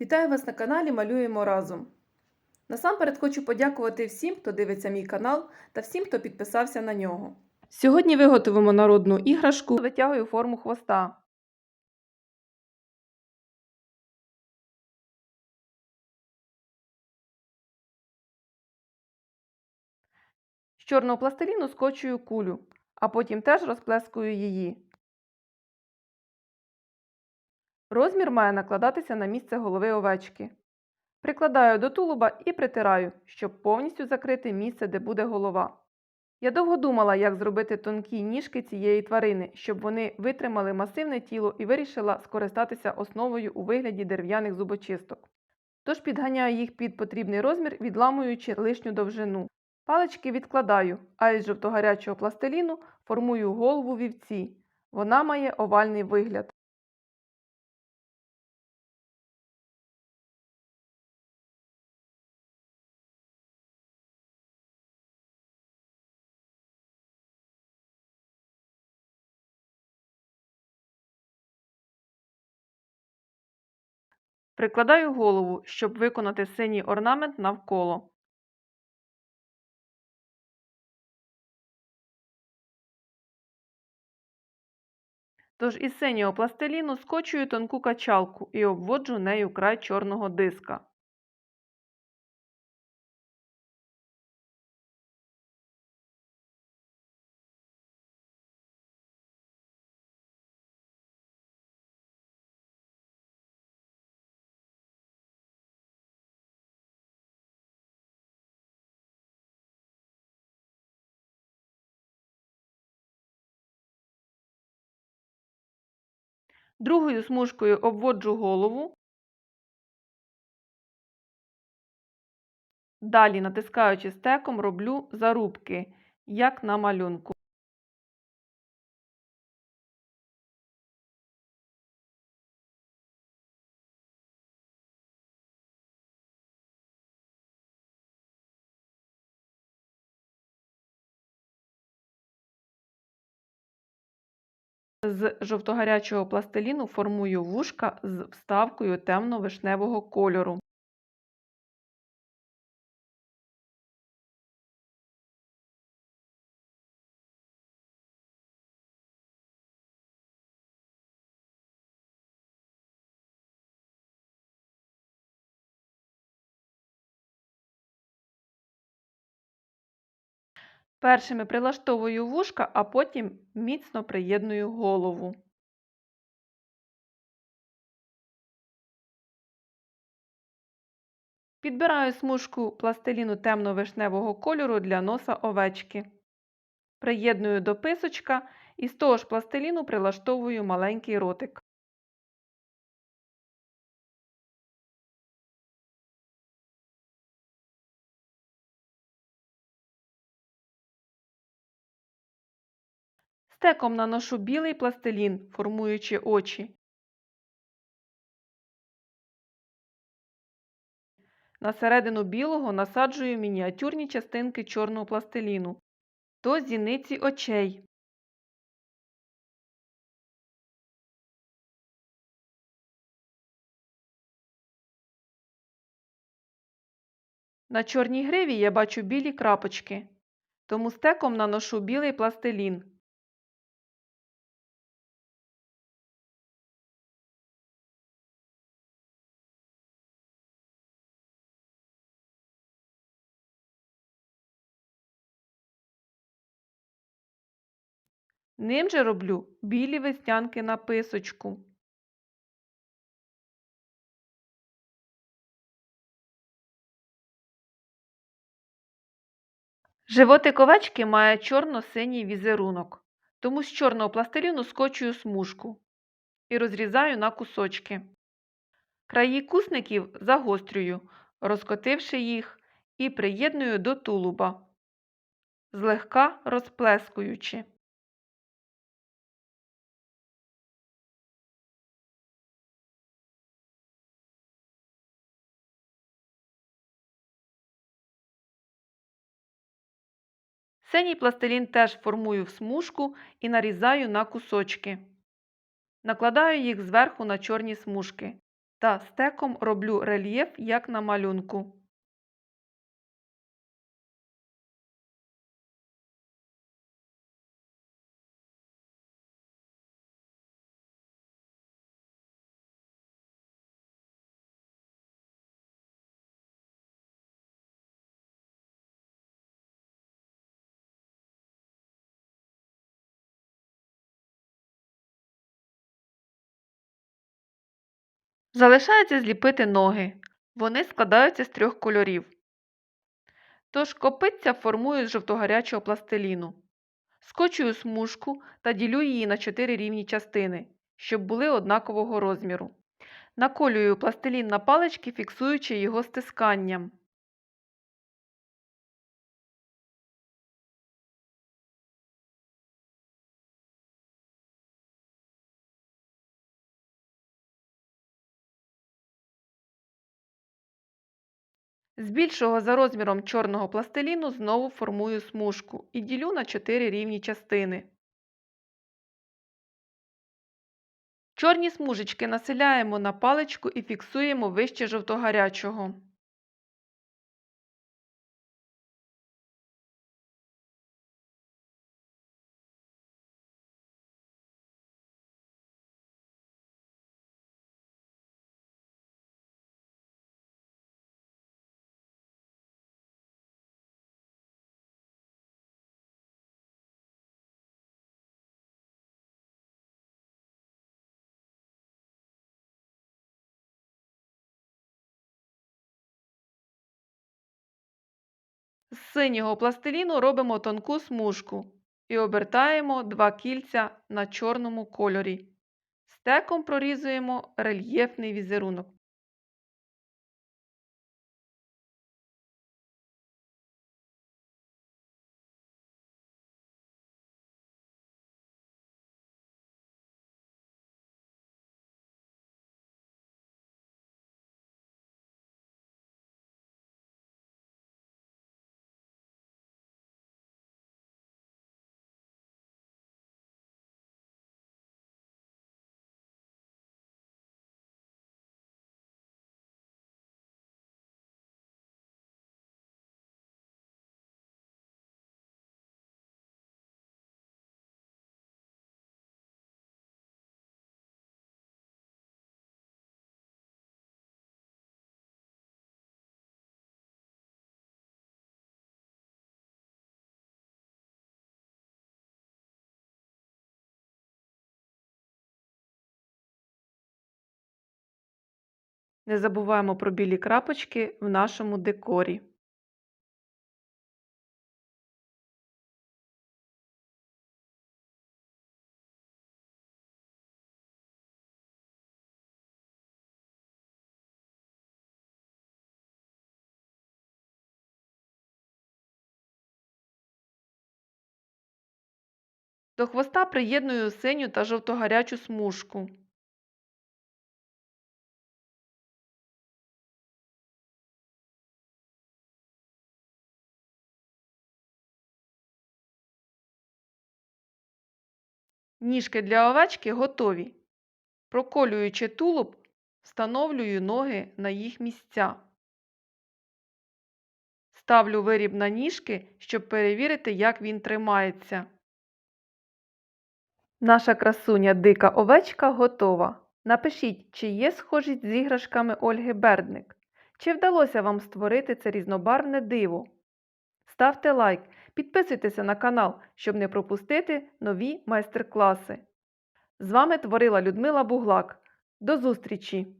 Вітаю вас на каналі Малюємо разом. Насамперед хочу подякувати всім, хто дивиться мій канал та всім, хто підписався на нього. Сьогодні виготовимо народну іграшку, витягую форму хвоста. З чорного пластиліну скочую кулю, а потім теж розплескую її. Розмір має накладатися на місце голови овечки. Прикладаю до тулуба і притираю, щоб повністю закрити місце, де буде голова. Я довго думала, як зробити тонкі ніжки цієї тварини, щоб вони витримали масивне тіло і вирішила скористатися основою у вигляді дерев'яних зубочисток. Тож підганяю їх під потрібний розмір, відламуючи лишню довжину. Палички відкладаю, а із жовтогарячого пластиліну формую голову вівці. Вона має овальний вигляд. Прикладаю голову, щоб виконати синій орнамент навколо. Тож із синього пластиліну скочую тонку качалку і обводжу нею край чорного диска. Другою смужкою обводжу голову. Далі, натискаючи стеком, роблю зарубки, як на малюнку. З жовтогарячого пластиліну формую вушка з вставкою темно-вишневого кольору. Першими прилаштовую вушка, а потім міцно приєдную голову. Підбираю смужку пластиліну темно-вишневого кольору для носа овечки. Приєдную до писочка і з того ж пластиліну прилаштовую маленький ротик. Стеком наношу білий пластилін, формуючи очі. На середину білого насаджую мініатюрні частинки чорного пластиліну до зіниці очей. На чорній гриві я бачу білі крапочки, тому стеком наношу білий пластилін. Ним же роблю білі веснянки на писочку. Животик овечки має чорно-синій візерунок, тому з чорного пластиліну скочую смужку і розрізаю на кусочки. Краї кусників загострюю, розкотивши їх, і приєдную до тулуба, злегка розплескуючи. Синій пластилін теж формую в смужку і нарізаю на кусочки. Накладаю їх зверху на чорні смужки. та стеком роблю рельєф, як на малюнку. Залишається зліпити ноги. Вони складаються з трьох кольорів. Тож копиця формую з жовтогарячого пластиліну. Скочую смужку та ділю її на чотири рівні частини, щоб були однакового розміру. Наколюю пластилін на палички, фіксуючи його стисканням. З більшого за розміром чорного пластиліну знову формую смужку і ділю на 4 рівні частини. Чорні смужечки населяємо на паличку і фіксуємо вище жовтогарячого. Синього пластиліну робимо тонку смужку і обертаємо два кільця на чорному кольорі. Стеком прорізуємо рельєфний візерунок. Не забуваємо про білі крапочки в нашому декорі. До хвоста приєдную синю та жовтогарячу смужку. Ніжки для овечки готові. Проколюючи тулуб, встановлюю ноги на їх місця. Ставлю виріб на ніжки, щоб перевірити, як він тримається. Наша красуня дика овечка готова. Напишіть, чи є схожість з іграшками Ольги Бердник. Чи вдалося вам створити це різнобарвне диво? Ставте лайк, підписуйтеся на канал, щоб не пропустити нові майстер-класи. З вами творила Людмила Буглак. До зустрічі!